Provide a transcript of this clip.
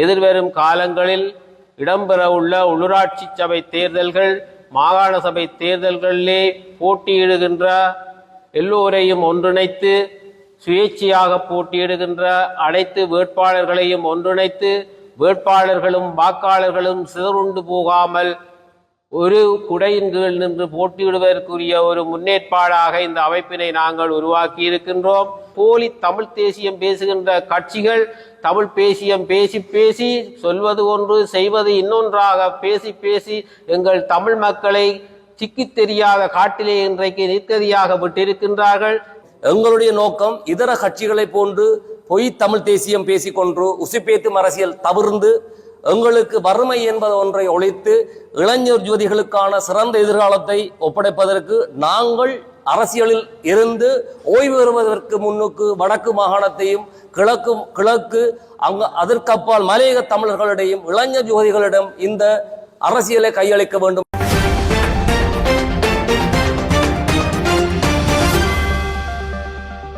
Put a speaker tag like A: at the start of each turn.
A: எதிர்வரும் காலங்களில் இடம்பெறவுள்ள உள்ளூராட்சி சபை தேர்தல்கள் மாகாண சபை தேர்தல்களிலே போட்டியிடுகின்ற எல்லோரையும் ஒன்றிணைத்து சுயேட்சையாக போட்டியிடுகின்ற அனைத்து வேட்பாளர்களையும் ஒன்றிணைத்து வேட்பாளர்களும் வாக்காளர்களும் சிதறுண்டு போகாமல் ஒரு குடையின் கீழ் நின்று போட்டியிடுவதற்குரிய ஒரு முன்னேற்பாடாக இந்த அமைப்பினை நாங்கள் உருவாக்கி இருக்கின்றோம். போலி தமிழ் தேசியம் பேசுகின்ற கட்சிகள் தமிழ் பேசியம் பேசி பேசி சொல்வது ஒன்று செய்வது இன்னொன்றாக பேசி பேசி எங்கள் தமிழ் மக்களை சிக்கி தெரியாத காட்டிலே இன்றைக்கு நிற்கதியாக விட்டிருக்கின்றார்கள்.
B: எங்களுடைய நோக்கம் இதர கட்சிகளை போன்று பொய் தமிழ் தேசியம் பேசிக்கொண்டு உசுப்பேத்தும் அரசியல் தவிர்ந்து எங்களுக்கு வறுமை என்பது ஒன்றை ஒழித்து இளைஞர் ஜோதிகளுக்கான சிறந்த எதிர்காலத்தை ஒப்படைப்பதற்கு நாங்கள் அரசியலில் இருந்து ஓய்வு பெறுவதற்கு முன்னுக்கு வடக்கு மாகாணத்தையும் கிழக்கு கிழக்கு அங்கு அதற்கப்பால் மலையக தமிழர்களிடையும் இளைஞர் ஜோதிகளிடம் இந்த அரசியலை கையளிக்க வேண்டும்.